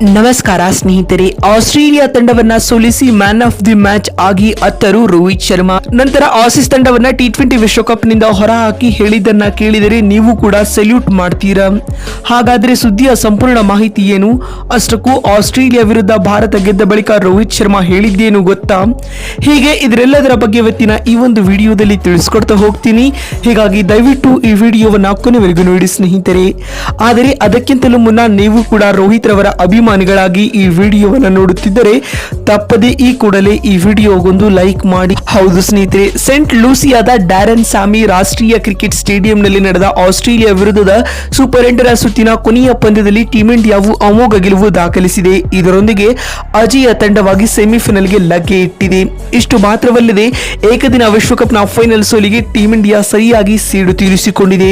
ನಮಸ್ಕಾರ, ಸ್ನೇಹಿತರೆ. ಆಸ್ಟ್ರೇಲಿಯಾ ತಂಡವನ್ನ ಸೋಲಿಸಿ ಮ್ಯಾನ್ ಆಫ್ ದಿ ಮ್ಯಾಚ್ ಆಗಿ ಅತ್ತರು ರೋಹಿತ್ ಶರ್ಮಾ. ನಂತರ ಆಸಿಸ್ ತಂಡವನ್ನ ಟಿ ಟ್ವೆಂಟಿ ವಿಶ್ವಕಪ್ನಿಂದ ಹೊರಹಾಕಿ ಹೇಳಿದ್ದನ್ನ ಕೇಳಿದರೆ ನೀವು ಕೂಡ ಸೆಲ್ಯೂಟ್ ಮಾಡ್ತೀರಾ? ಹಾಗಾದ್ರೆ ಸುದ್ದಿಯ ಸಂಪೂರ್ಣ ಮಾಹಿತಿ ಏನು? ಅಷ್ಟಕ್ಕೂ ಆಸ್ಟ್ರೇಲಿಯಾ ವಿರುದ್ಧ ಭಾರತ ಗೆದ್ದ ಬಳಿಕ ರೋಹಿತ್ ಶರ್ಮಾ ಹೇಳಿದ್ದೇನು ಗೊತ್ತಾ? ಹೀಗೆ ಇದರೆಲ್ಲದರ ಬಗ್ಗೆ ಇವತ್ತಿನ ಈ ಒಂದು ವಿಡಿಯೋದಲ್ಲಿ ತಿಳಿಸ್ಕೊಡ್ತಾ ಹೋಗ್ತೀನಿ. ಹೀಗಾಗಿ ದಯವಿಟ್ಟು ಈ ವಿಡಿಯೋವನ್ನ ಕೊನೆವರೆಗೂ ನೋಡಿ, ಸ್ನೇಹಿತರೆ. ಆದರೆ ಅದಕ್ಕಿಂತಲೂ ಮುನ್ನ ನೀವು ಕೂಡ ರೋಹಿತ್ ರವರ ಅಭಿಮಾನಿಗಳಾಗಿ ಈ ವಿಡಿಯೋವನ್ನು ನೋಡುತ್ತಿದ್ದರೆ ತಪ್ಪದೆ ಈ ಕೂಡಲೇ ಈ ವಿಡಿಯೋಗೊಂದು ಲೈಕ್ ಮಾಡಿ. ಹೌದು ಸ್ನೇಹಿತರೆ, ಸೆಂಟ್ ಲೂಸಿಯಾದ ಡ್ಯಾರನ್ ಸಾಮಿ ರಾಷ್ಟ್ರೀಯ ಕ್ರಿಕೆಟ್ ಸ್ಟೇಡಿಯಂನಲ್ಲಿ ನಡೆದ ಆಸ್ಟ್ರೇಲಿಯಾ ವಿರುದ್ಧದ ಸೂಪರ್ ಎಂಟರ ಸುತ್ತಿನ ಕೊನೆಯ ಪಂದ್ಯದಲ್ಲಿ ಟೀಮ್ ಇಂಡಿಯಾವು ಅಮೋಘ ಗೆಲುವು ದಾಖಲಿಸಿದೆ. ಇದರೊಂದಿಗೆ ಅಜೇಯ ತಂಡವಾಗಿ ಸೆಮಿಫೈನಲ್ಗೆ ಲಗ್ಗೆ ಇಟ್ಟಿದೆ. ಇಷ್ಟು ಮಾತ್ರವಲ್ಲದೆ ಏಕದಿನ ವಿಶ್ವಕಪ್ನ ಫೈನಲ್ ಸೋಲಿಗೆ ಟೀಂ ಇಂಡಿಯಾ ಸರಿಯಾಗಿ ಸೀಡು ತೀರಿಸಿಕೊಂಡಿದೆ.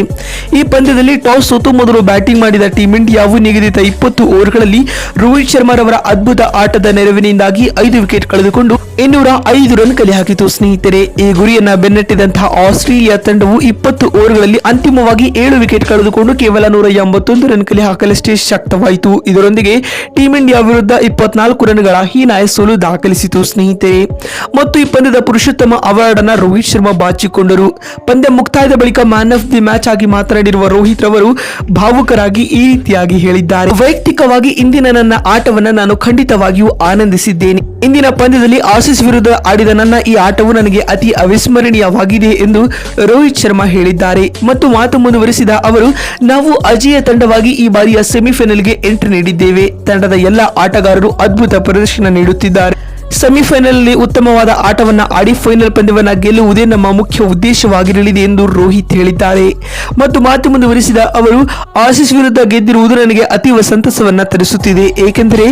ಈ ಪಂದ್ಯದಲ್ಲಿ ಟಾಸ್ ಸೋತು ಮೊದಲು ಬ್ಯಾಟಿಂಗ್ ಮಾಡಿದ ಟೀಂ ಇಂಡಿಯಾವು ನಿಗದಿತ ಇಪ್ಪತ್ತು ಓವರ್ಗಳಲ್ಲಿ ರೋಹಿತ್ ಶರ್ಮಾರವರ ಅದ್ಭುತ ಆಟದ ನೆರವಿನಿಂದಾಗಿ ಐದು ವಿಕೆಟ್ ಕಳೆದುಕೊಂಡು ಇನ್ನೂರ ಐದು ರನ್ ಕಲೆ ಹಾಕಿತು. ಸ್ನೇಹಿತರೆ, ಈ ಗುರಿಯನ್ನ ಬೆನ್ನಟ್ಟಿದಂತಹ ಆಸ್ಟ್ರೇಲಿಯಾ ತಂಡವು ಇಪ್ಪತ್ತು ಓವರ್ಗಳಲ್ಲಿ ಅಂತಿಮವಾಗಿ ಏಳು ವಿಕೆಟ್ ಕಳೆದುಕೊಂಡು ಕೇವಲ ನೂರ ಎಂಬತ್ತೊಂದು ರನ್ ಕಲೆ ಹಾಕಲಷ್ಟೇ ಶಕ್ತವಾಯಿತು. ಇದರೊಂದಿಗೆ ಟೀಂ ಇಂಡಿಯಾ ವಿರುದ್ಧ ಇಪ್ಪತ್ನಾಲ್ಕು ರನ್ಗಳ ಹೀನಾಯ ಸೋಲು ದಾಖಲಿಸಿತು. ಸ್ನೇಹಿತರೆ, ಮತ್ತು ಈ ಪಂದ್ಯದ ಪುರುಷೋತ್ತಮ ಅವಾರ್ಡ್ ಅನ್ನ ರೋಹಿತ್ ಶರ್ಮಾ ಬಾಚಿಕೊಂಡರು. ಪಂದ್ಯ ಮುಕ್ತಾಯದ ಬಳಿಕ ಮ್ಯಾನ್ ಆಫ್ ದಿ ಮ್ಯಾಚ್ ಆಗಿ ಮಾತನಾಡಿರುವ ರೋಹಿತ್ ರವರು ಭಾವುಕರಾಗಿ ಈ ರೀತಿಯಾಗಿ ಹೇಳಿದ್ದಾರೆ. ವೈಯಕ್ತಿಕವಾಗಿ ಇಂದಿನ ನನ್ನ ಆಟವನ್ನ ನಾನು ಖಂಡಿತವಾಗಿಯೂ ಆನಂದಿಸಿದ್ದೇನೆ. ಇಂದಿನ ಪಂದ್ಯದಲ್ಲಿ ಆಸಿಸ್ ವಿರುದ್ಧ ಆಡಿದ ನನ್ನ ಈ ಆಟವು ನನಗೆ ಅತಿ ಅವಿಸ್ಮರಣೀಯವಾಗಿದೆ ಎಂದು ರೋಹಿತ್ ಶರ್ಮಾ ಹೇಳಿದ್ದಾರೆ. ಮತ್ತು ಮಾತು ಮುಂದುವರಿಸಿದ ಅವರು, ನಾವು ಅಜೇಯ ತಂಡವಾಗಿ ಈ ಬಾರಿಯ ಸೆಮಿಫೈನಲ್ಗೆ ಎಂಟ್ರಿ ನೀಡಿದ್ದೇವೆ. ತಂಡದ ಎಲ್ಲ ಆಟಗಾರರು ಅದ್ಭುತ ಪ್ರದರ್ಶನ ನೀಡುತ್ತಿದ್ದಾರೆ. ಸೆಮಿಫೈನಲ್ನಲ್ಲಿ ಉತ್ತಮವಾದ ಆಟವನ್ನು ಆಡಿ ಫೈನಲ್ ಪಂದ್ಯವನ್ನು ಗೆಲ್ಲುವುದೇ ನಮ್ಮ ಮುಖ್ಯ ಉದ್ದೇಶವಾಗಿರಲಿದೆ ಎಂದು ರೋಹಿತ್ ಹೇಳಿದ್ದಾರೆ. ಮತ್ತು ಮಾತು ಮುಂದುವರಿಸಿದ ಅವರು ಆಶೀಸ್ ವಿರುದ್ಧ ಗೆದ್ದಿರುವುದು ನನಗೆ ಅತೀವ ಸಂತಸವನ್ನು ತರಿಸುತ್ತಿದೆ. ಏಕೆಂದರೆ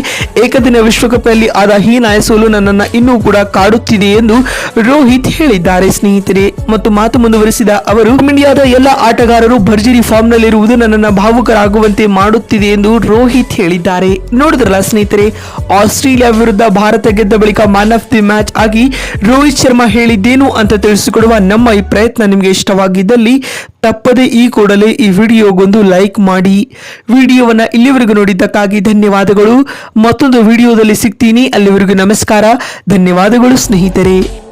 ಏಕದಿನ ವಿಶ್ವಕಪ್ನಲ್ಲಿ ಆದ ಹೀನಾಯ ಸೋಲು ನನ್ನನ್ನು ಇನ್ನೂ ಕೂಡ ಕಾಡುತ್ತಿದೆ ಎಂದು ರೋಹಿತ್ ಹೇಳಿದ್ದಾರೆ ಸ್ನೇಹಿತರೆ. ಮತ್ತು ಮಾತು ಮುಂದುವರಿಸಿದ ಅವರು ಇಂಡಿಯಾದ ಎಲ್ಲ ಆಟಗಾರರು ಭರ್ಜರಿ ಫಾರ್ಮ್ ನಲ್ಲಿರುವುದು ನನ್ನನ್ನು ಭಾವುಕರಾಗುವಂತೆ ಮಾಡುತ್ತಿದೆ ಎಂದು ರೋಹಿತ್ ಹೇಳಿದ್ದಾರೆ. ನೋಡಿದ್ರಲ್ಲ ಸ್ನೇಹಿತರೆ, ಆಸ್ಟ್ರೇಲಿಯಾ ವಿರುದ್ಧ ಭಾರತ ಗೆದ್ದ ಬಳಿಕ ಮ್ಯಾನ್ ಆಫ್ ದಿ ಮ್ಯಾಚ್ ಆಗಿ ರೋಹಿತ್ ಶರ್ಮಾ ಹೇಳಿದ್ದೇನು ಅಂತ ತಿಳಿಸಿಕೊಡುವ ನಮ್ಮ ಈ ಪ್ರಯತ್ನ ನಿಮಗೆ ಇಷ್ಟವಾಗಿದ್ದಲ್ಲಿ ತಪ್ಪದೆ ಈ ಕೂಡಲೇ ಈ ವಿಡಿಯೋಗೊಂದು ಲೈಕ್ ಮಾಡಿ. ವಿಡಿಯೋವನ್ನು ಇಲ್ಲಿವರೆಗೂ ನೋಡಿದ್ದಕ್ಕಾಗಿ ಧನ್ಯವಾದಗಳು. ಮತ್ತೊಂದು ವಿಡಿಯೋದಲ್ಲಿ ಸಿಗ್ತೀನಿ. ಅಲ್ಲಿವರೆಗೂ ನಮಸ್ಕಾರ. ಧನ್ಯವಾದಗಳು ಸ್ನೇಹಿತರೆ.